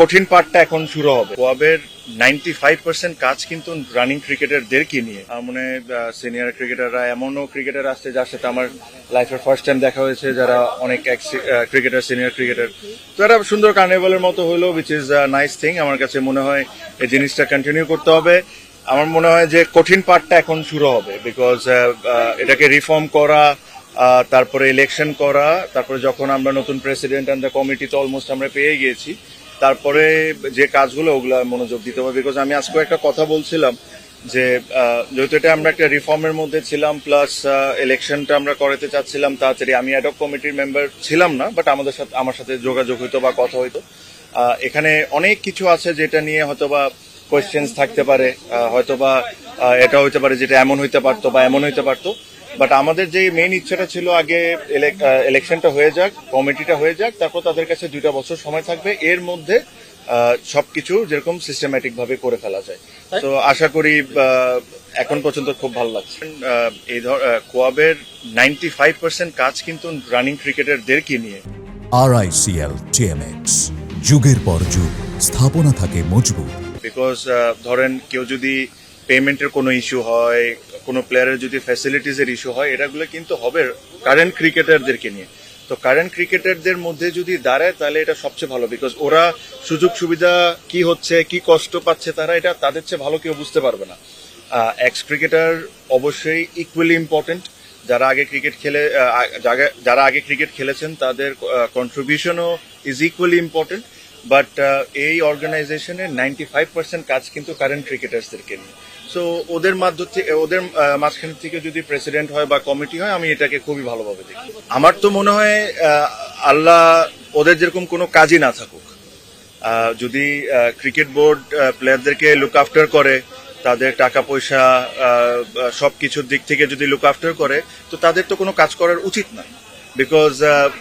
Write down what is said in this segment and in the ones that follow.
কঠিন পার্টটা এখন শুরু হবে। ওয়াবের নাইনটি ফাইভ পার্সেন্ট কাজ কিন্তু রানিং ক্রিকেটারদেরকে নিয়ে। মনে সিনিয়র ক্রিকেটাররা এমনও ক্রিকেটার আসছে যার সাথে আমার লাইফের ফার্স্ট টাইম দেখা হয়েছে, যারা অনেক ক্রিকেটার সিনিয়র ক্রিকেটার তো এটা সুন্দর কার্নিভালের মতো হলো উইচ ইজ নাইস থিং আমার কাছে মনে হয়, এই জিনিসটা কন্টিনিউ করতে হবে। আমার মনে হয় যে কঠিন পার্টটা এখন শুরু হবে বিকজ এটাকে রিফর্ম করা তারপরে ইলেকশন করা, তারপরে যখন আমরা নতুন প্রেসিডেন্ট অ্যান্ড দ্য কমিটি তো অলমোস্ট আমরা পেয়ে গিয়েছি। তারপরে যে কাজগুলো ওগুলো মনোযোগ দিতে হবে বিকজ আমি আজকে একটা কথা বলছিলাম যে যেহেতু এটা আমরা একটা রিফর্মের মধ্যে ছিলাম প্লাস ইলেকশনটা আমরা করাতে চাচ্ছিলাম, তাড়াতাড়ি আমি অ্যাডক কমিটির মেম্বার ছিলাম না বাট আমাদের সাথে, আমার সাথে যোগাযোগ হইতো বা কথা হইতো। এখানে অনেক কিছু আছে যেটা নিয়ে হয়তো বা কোয়েশ্চেন্স থাকতে পারে হয়তো বা এটা হইতে পারে যেটা এমন হইতে পারতো বা এমন হইতে পারতো। বাট আমাদের যে মেইন ইচ্ছাটা ছিল আগে ইলেকশনটা হয়ে যাক কমিটিটা হয়ে যাক তারপর তাদের কাছে দুইটা বছর সময় থাকবে। এর মধ্যে আহ, সবকিছু যেরকম সিস্টেম্যাটিক ভাবে করে ফেলা যায়। তো আশা করি আহ, এখন পর্যন্ত খুব ভালো লাগছে। আহ, এই ধর কোয়াবের নাইনটি ফাইভ পার্সেন্ট কাজ কিন্তু রানিং ক্রিকেটারদেরকে নিয়ে? আরআইসিএল টিএমএক্স যুগের পর যুগ স্থাপনা থাকে মজবুত। বিকজ ধরেন কেউ যদি পেমেন্টের কোনো ইস্যু হয়, কোনো প্লেয়ারের যদি ফ্যাসিলিটিসের ইস্যু হয় এটাগুলো কিন্তু হবে কারেন্ট ক্রিকেটারদেরকে নিয়ে। তো কারেন্ট ক্রিকেটারদের মধ্যে যদি দাঁড়ায়, তাহলে এটা সবচেয়ে ভালো বিকজ ওরা সুযোগ সুবিধা কি হচ্ছে, কি কষ্ট পাচ্ছে তারা, এটা তাদের চেয়ে ভালো কেউ বুঝতে পারবে না। এক্স ক্রিকেটার অবশ্যই ইকুয়ালি ইম্পর্টেন্ট যারা আগে ক্রিকেট খেলে যারা- আগে ক্রিকেট খেলেছেন, তাদের কন্ট্রিবিউশনও ইজ ইকুয়ালি ইম্পর্টেন্ট বাট এই অর্গানাইজেশনের নাইনটি ফাইভ পার্সেন্ট কাজ কিন্তু কারেন্ট ক্রিকেটার্সদেরকে নিয়ে। সো ওদের মাধ্যম থেকে ওদের মাঝখান থেকে যদি প্রেসিডেন্ট হয় বা কমিটি হয়, আমি এটাকে খুবই ভালোভাবে দেখি। আমার তো মনে হয় আল্লাহ ওদের যেরকম কোনো কাজই না থাকুক যদি ক্রিকেট বোর্ড প্লেয়ারদেরকে লুক আফটার করে, তাদের টাকা পয়সা সব কিছুর দিক থেকে যদি লুক আফটার করে, তো তাদের তো কোনো কাজ করার উচিত না বিকজ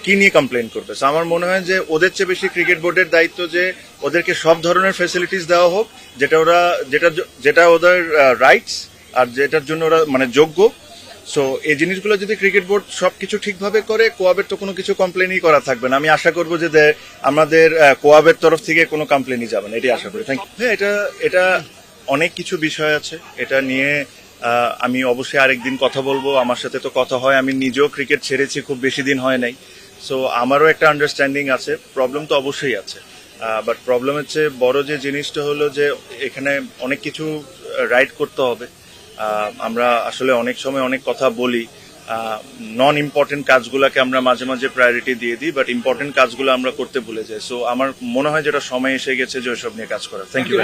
কি নিয়ে কমপ্লেন করবে? So, আমার মনে হয় যে ওদের চেয়ে বেশি ক্রিকেট বোর্ডের দায়িত্ব যে ওদেরকে সব ধরনের ফেসিলিটিস দেওয়া হোক যেটা ওরা যেটা যেটা ওদের রাইটস আর যেটার জন্য ওরা মানে যোগ্য। সো এই জিনিসগুলো যদি ক্রিকেট বোর্ড সবকিছু ঠিকভাবে করে কোয়াবের তো কোনো কিছু কমপ্লেনই করা থাকবে না। আমি আশা করব যে আমাদের কোয়াবের তরফ থেকে কোনো কমপ্লেনই যাবে না। এটাই আশা করি। থ্যাংক ইউ হ্যাঁ এটা এটা অনেক কিছু বিষয় আছে। এটা নিয়ে আমি অবশ্যই আরেকদিন কথা বলব। আমার সাথে তো কথা হয়। আমি নিজেও ক্রিকেট ছেড়েছি খুব বেশি দিন হয় নাই। সো আমারও একটা আন্ডারস্ট্যান্ডিং আছে। প্রবলেম তো অবশ্যই আছে। বাট প্রবলেম হচ্ছে বড় যে জিনিসটা হলো যে এখানে অনেক কিছু রাইড করতে হবে। আমরা আসলে অনেক সময় অনেক কথা বলি। নন ইম্পর্টেন্ট কাজগুলোকে আমরা মাঝে মাঝে প্রায়োরিটি দিয়ে দিই বাট ইম্পর্টেন্ট কাজগুলো আমরা করতে ভুলে যাই। সো আমার মনে হয় যেটা সময় এসে গেছে যে ওইসব নিয়ে কাজ করা। Thank you